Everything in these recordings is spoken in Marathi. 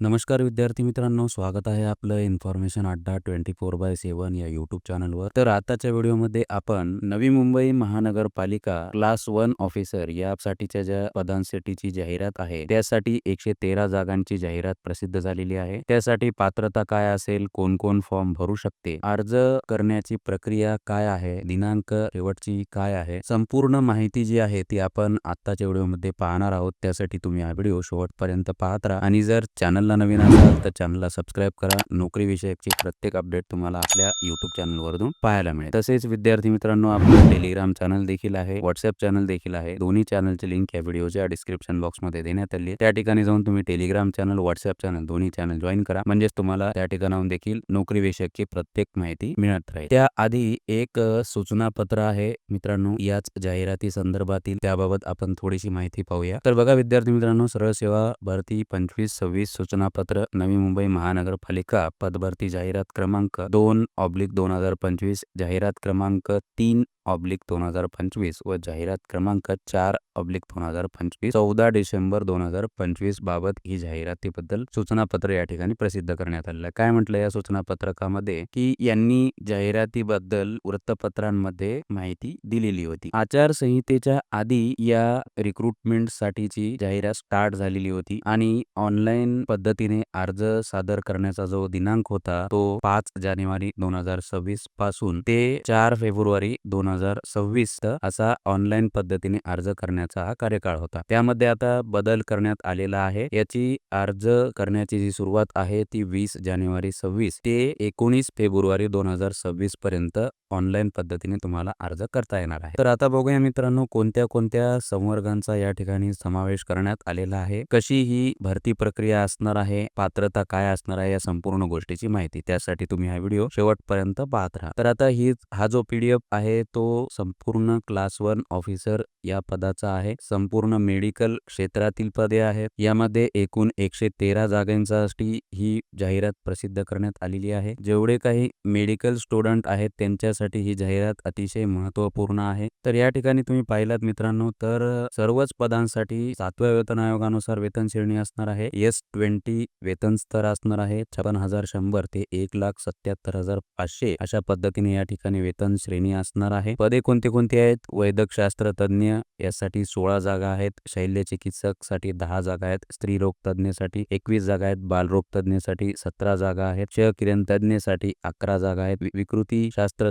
नमस्कार विद्यार्थी मित्रांनो स्वागत आहे आपलं इन्फॉर्मेशन अड्डा ट्वेंटी फोर बाय सेवन या युट्यूब चॅनलवर तर आताच्या व्हिडिओमध्ये आपण नवी मुंबई महानगरपालिका क्लास वन ऑफिसर यासाठीच्या ज्या पदांसाठीची जाहिरात आहे त्यासाठी एकशे तेरा जागांची जाहिरात प्रसिद्ध झालेली आहे. त्यासाठी पात्रता काय असेल कोण कोण फॉर्म भरू शकते अर्ज करण्याची प्रक्रिया काय आहे दिनांक शेवटची काय आहे संपूर्ण माहिती जी आहे ती आपण आताच्या व्हिडिओमध्ये पाहणार आहोत. त्यासाठी तुम्ही हा व्हिडिओ शेवटपर्यंत पाहत राहा. आणि जर चॅनल चॅनलला नवीन असाल तर चॅनलला सबस्क्राईब करा. नोकरीविषयकची प्रत्येक अपडेट तुम्हाला आपल्या युट्यूब चॅनलवरून पाहायला मिळेल. तसेच विद्यार्थी मित्रांनो आपलं टेलिग्राम चॅनल देखील आहे व्हॉट्सअप चॅनल देखील आहे. दोन्ही चॅनलची लिंक या व्हिडिओच्या डिस्क्रिप्शन बॉक्समध्ये देण्यात आली त्या ठिकाणी जाऊन तुम्ही टेलिग्राम चॅनल व्हॉट्सअप चॅनल दोन्ही चॅनल जॉईन करा. म्हणजेच तुम्हाला त्या ठिकाणाहून देखील नोकरी विषयकची प्रत्येक माहिती मिळत राहील. त्याआधी एक सूचना पत्र आहे मित्रांनो याच जाहिराती संदर्भातील. त्याबाबत आपण थोडीशी माहिती पाहूया. तर बघा विद्यार्थी मित्रांनो सरळ सेवा भरती पंचवीस सव्वीस सूचना सूचनापत्र नवी मुंबई महानगरपालिका पदभरती जाहिरात क्रमांक दोन ऑब्लिक दोन हजार पंचवीस जाहिरात क्रमांक तीन ऑब्लिक दोन हजार पंचवीस व जाहिरात क्रमांक चार ऑब्लिक दोन हजार पंचवीस चौदा डिसेंबर दोन हजार पंचवीस बाबत ही जाहिरातीबद्दल सूचनापत्र या ठिकाणी प्रसिद्ध करण्यात आलेलं आहे. काय म्हटलं या सूचनापत्रकामध्ये? की यांनी जाहिरातीबद्दल वृत्तपत्रांमध्ये माहिती दिलेली होती. आचारसंहितेच्या आधी या रिक्रुटमेंट साठीची जाहिरात स्टार्ट झालेली होती आणि ऑनलाईन पद्धतीने अर्ज सादर करण्याचा जो दिनांक होता तो पाच जानेवारी दोन हजार सव्वीसपासून ते चार फेब्रुवारी दोन हजार सव्वीस असा ऑनलाईन पद्धतीने अर्ज करण्याचा हा कार्यकाळ होता. त्यामध्ये आता बदल करण्यात आलेला आहे. याची अर्ज करण्याची जी सुरुवात आहे ती वीस जानेवारी सव्वीस ते एकोणीस फेब्रुवारी दोन हजार सव्वीस पर्यंत ऑनलाईन पद्धतीने तुम्हाला अर्ज करता येणार आहे. तर आता बघूया मित्रांनो कोणत्या कोणत्या संवर्गांचा या ठिकाणी समावेश करण्यात आलेला आहे? कशी ही भरती प्रक्रिया असणार आहे पात्रता काय असणार आहे या संपूर्ण गोष्टीची माहिती. त्यासाठी तुम्ही हा व्हिडिओ शेवटपर्यंत पाहत राहा. तर आता ही हा जो पीडीएफ आहे तो संपूर्ण क्लास वन ऑफिसर या पदाचा आहे. संपूर्ण मेडिकल क्षेत्रातील पदे आहेत. यामध्ये एकूण एकशे तेरा जागांसाठी ही जाहिरात प्रसिद्ध करण्यात आलेली आहे. जेवढे काही मेडिकल स्टुडंट आहेत त्यांच्यासाठी ही जाहिरात अतिशय महत्त्वपूर्ण आहे. तर या ठिकाणी तुम्ही पाहिलात मित्रांनो तर सर्वच पदांसाठी सातव्या वेतन आयोगानुसार वेतन श्रेणी असणार आहे. एस ट्वेंटी वेतन स्तर असणार आहे. छप्पन हजार शंभर ते एक लाख सत्याहत्तर हजार पाचशे अशा पद्धतीने या ठिकाणी वेतन श्रेणी असणार आहे. पदे कोणती कोणती आहेत? वैद्यक तज्ज्ञ यासाठी सोळा जागा आहेत. शैल्य चिकित्सकसाठी दहा जागा आहेत. स्त्री रोग तज्ञसाठी एकवीस जागा आहेत. बालरोग तज्ञसाठी सतरा जागा आहेत. क्षयकिरण तज्ञसाठी अकरा जागा आहेत. विकृती शास्त्र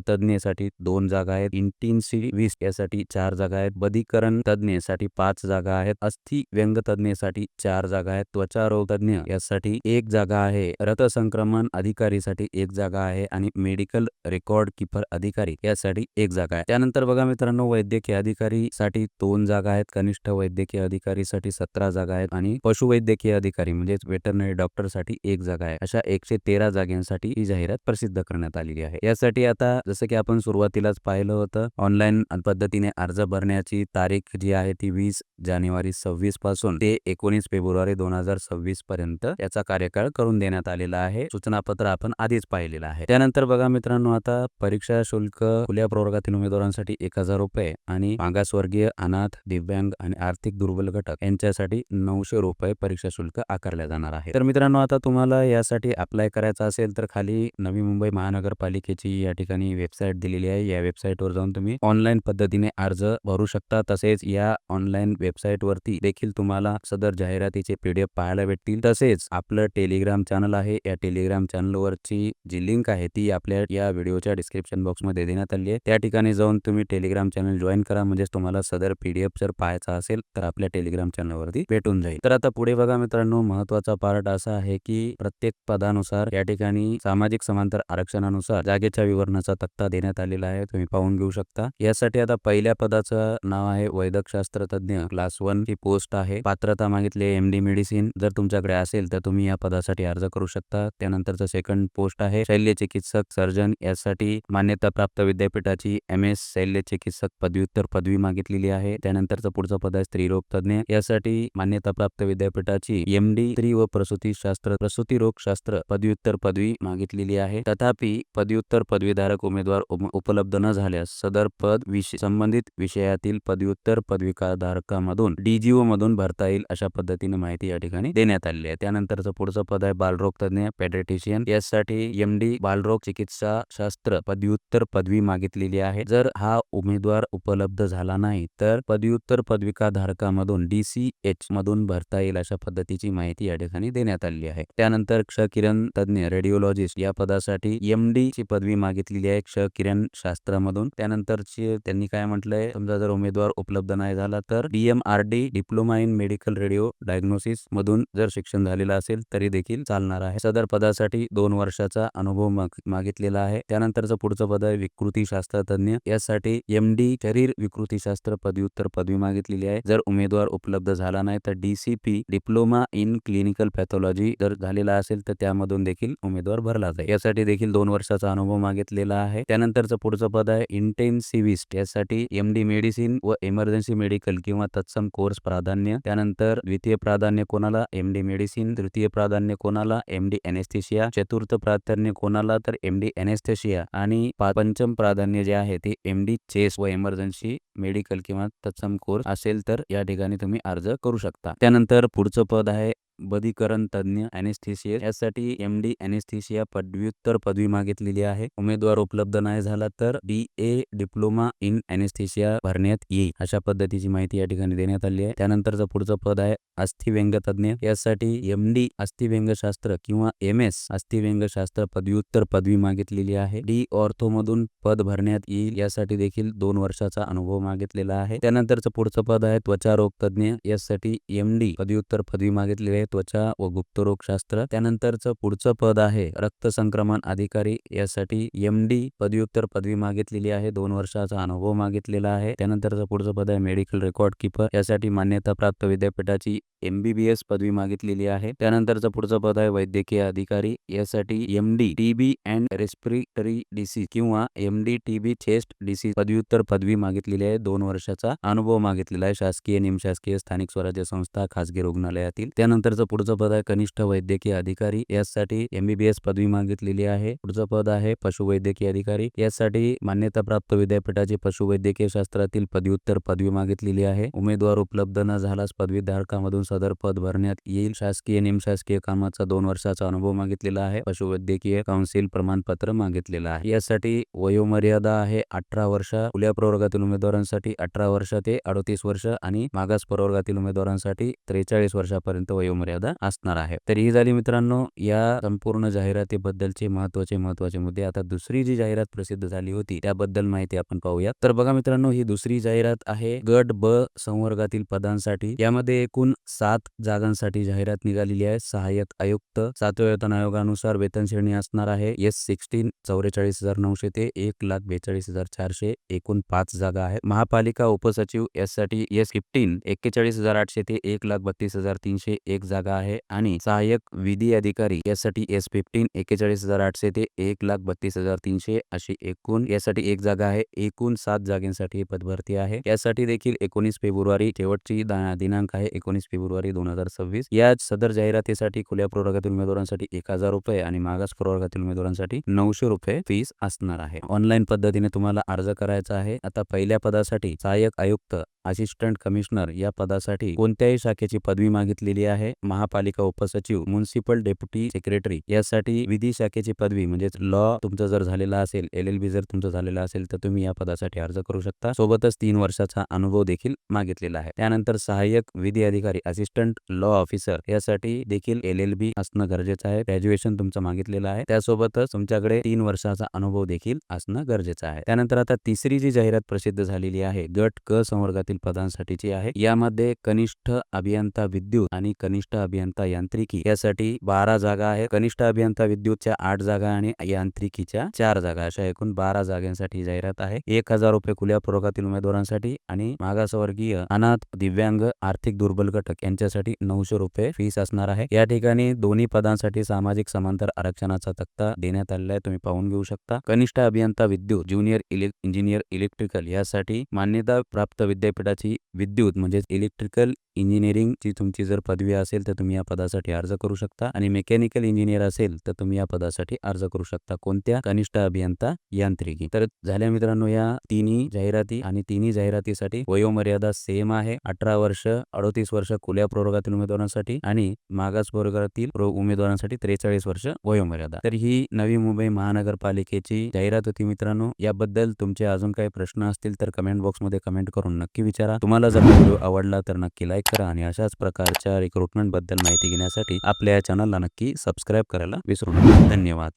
दोन जागा आहेत. इंटिन्सिव्हिस्ट यासाठी चार जागा आहेत. बधीकरण तज्ञसाठी पाच जागा आहेत. अस्थि व्यंग तज्ञसाठी चार जागा आहेत. त्वचा रोग तज्ञ यासाठी एक जागा आहे. रथसंक्रमण अधिकारीसाठी एक जागा आहे आणि मेडिकल रेकॉर्ड किपर अधिकारी यासाठी एक जागा आहे. त्यानंतर बघा मित्रांनो वैद्यकीय अधिकारी साठी दोन जागा आहेत. कनिष्ठ वैद्यकीय अधिकारीसाठी सतरा जागा आहेत आणि पशुवैद्यकीय अधिकारी म्हणजेच वेटरनरी डॉक्टरसाठी एक जागा आहे. अशा एकशे तेरा जागांसाठी ही जाहिरात प्रसिद्ध करण्यात आलेली आहे. यासाठी आता जसं की आपण सुरुवातीलाच पाहिलं होतं ऑनलाईन पद्धतीने अर्ज भरण्याची तारीख जी आहे ती वीस जानेवारी सव्वीसपासून ते एकोणीस फेब्रुवारी दोन हजार सव्वीस पर्यंत याचा कार्यकाळ करून देण्यात आलेला आहे. सूचनापत्र आपण आधीच पाहिलेलं आहे. त्यानंतर बघा मित्रांनो आता परीक्षा शुल्क खुल्या प्रवर्गातील उमेदवारांसाठी एक हजार रुपये आणि मागासवर्गीय अनाथ दिव्यांग आणि आर्थिक दुर्बल घटक यांच्यासाठी नऊशे रुपये परीक्षा शुल्क आकारल्या जाणार आहे. तर मित्रांनो आता तुम्हाला यासाठी अप्लाय करायचा असेल तर खाली नवी मुंबई महानगरपालिकेची या ठिकाणी वेबसाईट दिलेली आहे. या वेबसाईटवर जाऊन तुम्ही ऑनलाईन पद्धतीने अर्ज भरू शकता. तसेच या ऑनलाईन वेबसाईट वरती देखील तुम्हाला सदर जाहिरातीचे पीडीएफ पाहायला भेटतील. तसेच आपलं टेलिग्राम चॅनल आहे. या टेलिग्राम चॅनल वरची जी लिंक आहे ती आपल्या या व्हिडिओच्या डिस्क्रिप्शन बॉक्समध्ये देण्यात आली आहे. त्या ठिकाणी जाऊन तुम्ही टेलिग्राम चॅनल जॉईन करा. म्हणजेच तुम्हाला सदर पीडीएफ जर पाहायचा असेल तर आपल्या टेलिग्राम चॅनल वरती भेटून जाईल. तर आता पुढे बघा मित्रांनो महत्त्वाचा पार्ट असा आहे की प्रत्येक पदानुसार या ठिकाणी सामाजिक समांतर आरक्षणानुसार जागेच्या विवरणाचा तक्ता देण्यात आलेला आहे. तुम्ही पाहून घेऊ शकता. यासाठी आता पहिल्या पदाचं नाव आहे वैद्यक शास्त्र तज्ञ क्लास वन ही पोस्ट आहे. पात्रता मागितली एम डी मेडिसिन जर तुमच्याकडे असेल तर तुम्ही या पदासाठी अर्ज करू शकता. त्यानंतरचं सेकंड पोस्ट आहे शल्य चिकित्सक सर्जन यासाठी मान्यता प्राप्त विद्यापीठाची एम एस शल्य चिकित्सक पदव्युत्तर पदवी मागितलेली आहे. त्यानंतरचं पुढचं पद आहे स्त्रीरोग तज्ञ यासाठी मान्यता प्राप्त विद्यापीठाची एम डी स्त्री व प्रसूती शास्त्र प्रसूती शास्त्र पदव्युत्तर पदवी मागितलेली आहे. तथापि पदव्युत्तर पदवीधारक उमेदवार उपलब्ध न झाल्यास सदर पद विषय संबंधित विषयातील पदव्युत्तर पदविकाधारकामधून डीजीओ मधून भरता येईल अशा पद्धतीने माहिती या ठिकाणी देण्यात आलेली आहे. आहे. त्यानंतरचं पुढचं पद आहे बालरोग तज्ञ पॅडेटिशियन यासाठी एम डी बालरोग चिकित्सा शास्त्र पदव्युत्तर पदवी मागितलेली आहे. जर हा उमेदवार उपलब्ध झाला नाही तर पदव्युत्तर पदविका धारकामधून डी सी एच मधून भरता येईल अशा पद्धतीची माहिती या ठिकाणी देण्यात आलेली आहे. त्यानंतर क्ष किरण तज्ञ रेडिओलॉजिस्ट. या पदासाठी एम डी ची पदवी मागितलेली आहे क्ष किरण शास्त्रामधून. त्यानंतरची त्यांनी काय म्हटलंय? समजा जर उमेदवार उपलब्ध नाही झाला तर DMRD diploma in medical radio diagnosis मधून जर शिक्षण झालेलं असेल तरी देखील चालणार आहे. सदर पदासाठी दोन वर्षाचा अनुभव माग- मागितलेला आहे. त्यानंतरचं पुढचं पद आहे विकृती शास्त्रतज्ञ. यासाठी एम डी शरीर विकृती शास्त्र पदव्युत्तर पदवी मागितलेली आहे. जर उमेदवार उपलब्ध झाला नाही तर DCP diploma in clinical pathology जर झालेला असेल तर त्यामधून देखील उमेदवार भरला जाईल. यासाठी देखील दोन वर्षाचा अनुभव मागितलेला आहे. त्यानंतरचं पुढचं पद आहे इंटेन्सिव्हिस्ट यासाठी एम डी मेडिसिन व इमर्जन्सी मेडिकल किंवा तत्सम कोर्स प्राधान्य. त्यानंतर द्वितीय प्राधान्य कोणाला? एम डी मेडिसिन तृतीय प्राधान्य कोणाला? एम डी एनेस्थेशिया चतुर्थ प्राधान्य कोणाला? तर एम डी एनेस्थेशिया आणि पंचम प्राधान्य जे आहे ते एम डी चेस व इमर्जन्सी मेडिकल किंवा तत्सम कोर्स असेल तर या ठिकाणी तुम्ही अर्ज करू शकता. त्यानंतर पुढचं पद आहे बधीकरण तज्ञ अनेस्थेशिया यासाठी एम डी अनेस्थेशिया पदव्युत्तर पदवी मागितलेली आहे. उमेदवार उपलब्ध नाही झाला तर D A diploma in anaesthesia भरण्यात येईल अशा पद्धतीची माहिती या ठिकाणी देण्यात आली आहे. त्यानंतरचं पुढचं पद आहे अस्थिव्यंग तज्ञ यासाठी एम डी अस्थिव्यंगशास्त्र किंवा एम एस अस्थिव्यंगशास्त्र पदव्युत्तर पदवी मागितलेली आहे. डी ऑर्थो मधून पद भरण्यात येईल यासाठी देखील दोन वर्षाचा अनुभव मागितलेला आहे. त्यानंतरचं पुढचं पद आहे त्वचारोग तज्ञ यासाठी एम डी पदव्युत्तर पदवी मागितलेली आहे. त्वचा व गुप्तरोग शास्त्र त्यानंतरचं पुढचं पद आहे रक्त संक्रमण अधिकारी. यासाठी एम डी पदव्युत्तर पदवी मागितलेली आहे दोन वर्षाचा अनुभव मागितलेला आहे. त्यानंतरचं पुढचं पद आहे मेडिकल रेकॉर्ड कीपर यासाठी मान्यता प्राप्त विद्यापीठाची एमबीबीएस पदवी मागितलेली आहे. त्यानंतरचं पुढचं पद आहे वैद्यकीय अधिकारी. यासाठी M D TB and respiratory disease किंवा M D TB chest disease पदव्युत्तर पदवी मागितलेली आहे. दोन वर्षाचा अनुभव मागितलेला आहे. शासकीय निमशासकीय स्थानिक स्वराज्य संस्था खासगी रुग्णालयातील. त्यानंतरचं पुढचं पद आहे कनिष्ठ वैद्यकीय अधिकारी. यासाठी एमबीबीएस पदवी मागितलेली आहे. पुढचं पद आहे पशुवैद्यकीय अधिकारी. यासाठी मान्यताप्राप्त विद्यापीठाची पशुवैद्यकीय शास्त्रातील पदव्युत्तर पदवी मागितलेली आहे. उमेदवार उपलब्ध न झाल्यास पदवीधारकामधून सदर पद भरण्यात येईल. शासकीय निमशासकीय कामाचा दोन वर्षाचा अनुभव मागितलेला आहे. पशुवैद्यकीय काउन्सिल प्रमाणपत्र मागितलेलं आहे. यासाठी वयोमर्यादा आहे अठरा वर्ष. खुल्या प्रवर्गातील उमेदवारांसाठी अठरा वर्ष ते अडतीस वर्ष आणि मागास प्रवर्गातील उमेदवारांसाठी त्रेचाळीस वर्षापर्यंत वयोमर्यादा असणार आहे. तर ही झाली मित्रांनो या संपूर्ण जाहिरातीबद्दलचे महत्त्वाचे महत्त्वाचे मुद्दे. आता दुसरी जी जाहिरात प्रसिद्ध झाली होती त्याबद्दल माहिती आपण पाहूया तर बघा मित्रांनो ही दुसरी जाहिरात आहे गट ब संवर्गातील पदांसाठी. यामध्ये एकूण सात जागांसाठी जाहिरात निघालेली आहे. सहाय्यक आयुक्त सातव्या वेतन आयोगानुसार वेतन श्रेणी असणार आहे. एस सिक्स्टीन चौवेचाळीस हजार नऊशे ते एक लाख बेचाळीस हजार चारशे एकूण पाच जागा आहेत. महापालिका उपसचिव यासाठी एस फिफ्टीन एक्केचाळीस हजार आठशे ते एक लाख बत्तीस हजार तीनशे एक जागा आहे. आणि सहाय्यक विधी अधिकारी यासाठी एस फिफ्टीन एक्केचाळीस हजार आठशे ते एक लाख बत्तीस हजार तीनशे अशी एकूण यासाठी एक जागा आहे. एकूण सात जागेसाठी पदभरती आहे. यासाठी देखील एकोणीस फेब्रुवारी शेवटची दिनांक आहे. एकोणीस फेब्रुवारी फेब्रुवारी दोन हजार सव्वीस. या सदर जाहिरातीसाठी खुल्या प्रवर्गातील उमेदवारांसाठी एक हजार रुपये आणि मागास प्रवर्गातील उमेदवारांसाठी नऊशे रुपये फीस असणार आहे. ऑनलाईन पद्धतीने तुम्हाला अर्ज करायचा आहे. आता पहिल्या पदासाठी सहाय्यक आयुक्त असिस्टंट कमिशनर या पदासाठी कोणत्याही शाखेची पदवी मागितलेली आहे. महापालिका उपसचिव म्युन्सिपल डेप्युटी सेक्रेटरी यासाठी विधी शाखेची पदवी म्हणजे लॉ तुमचं जर झालेला असेल एल एल बी जर तुमचं झालेला असेल तर तुम्ही या पदासाठी अर्ज करू शकता. सोबतच तीन वर्षाचा अनुभव देखील मागितलेला आहे. त्यानंतर सहाय्यक विधी अधिकारी असिस्टंट लॉ ऑफिसर यासाठी देखील एल एल बी असणं गरजेचं आहे. ग्रॅज्युएशन तुमचं मागितलेलं आहे. त्यासोबतच तुमच्याकडे तीन वर्षाचा अनुभव देखील असणं गरजेचं आहे. त्यानंतर आता तिसरी जी जाहिरात प्रसिद्ध झालेली आहे गट क संवर्गातील पदांसाठीची आहे. यामध्ये कनिष्ठ अभियंता विद्युत आणि कनिष्ठ अभियंता यांत्रिकी यासाठी बारा जागा आहे कनिष्ठ अभियंता विद्युतच्या आठ जागा आणि यांत्रिकीच्या चार जागा. अशा एकूण बारा जागांसाठी जाहिरात आहे. एक हजार रुपये खुल्या प्रवर्गातील उमेदवारांसाठी आणि मागासवर्गीय अनाथ दिव्यांग आर्थिक दुर्बल घटक यांच्यासाठी नऊशे रुपये फीस असणार आहे. या ठिकाणी दोन्ही पदांसाठी सामाजिक समांतर आरक्षणाचा तक्ता देण्यात आलेला आहे. तुम्ही पाहून घेऊ शकता. कनिष्ठ अभियंता विद्युत ज्युनियर इंजिनियर इलेक्ट्रिकल यासाठी मान्यता प्राप्त विद्यापीठ विद्यापीठाची विद्युत म्हणजेच इलेक्ट्रिकल इंजिनिअरिंगची तुमची जर पदवी असेल तर तुम्ही या पदासाठी अर्ज करू शकता. आणि मेकॅनिकल इंजिनियर असेल तर तुम्ही या पदासाठी अर्ज करू शकता. कोणत्या? कनिष्ठ अभियंता यांत्रिकी. तर झाल्या मित्रांनो या तिन्ही जाहिराती आणि तिन्ही जाहिरातीसाठी वयोमर्यादा सेम आहे. अठरा वर्ष अडोतीस वर्ष खुल्या प्रवर्गातील उमेदवारांसाठी आणि मागास प्रवर्गातील उमेदवारांसाठी त्रेचाळीस वर्ष वयोमर्यादा. तर ही नवी मुंबई महानगरपालिकेची जाहिरात होती मित्रांनो. याबद्दल तुमचे अजून काही प्रश्न असतील तर कमेंट बॉक्समध्ये कमेंट करून नक्की विचारा. तुम्हाला जर व्हिडिओ आवडला तर नक्की लाईक करा आणि अशाच प्रकारच्या रिक्रुटमेंटबद्दल माहिती घेण्यासाठी आपल्या या चॅनलला नक्की सबस्क्राईब करायला विसरू नका. धन्यवाद.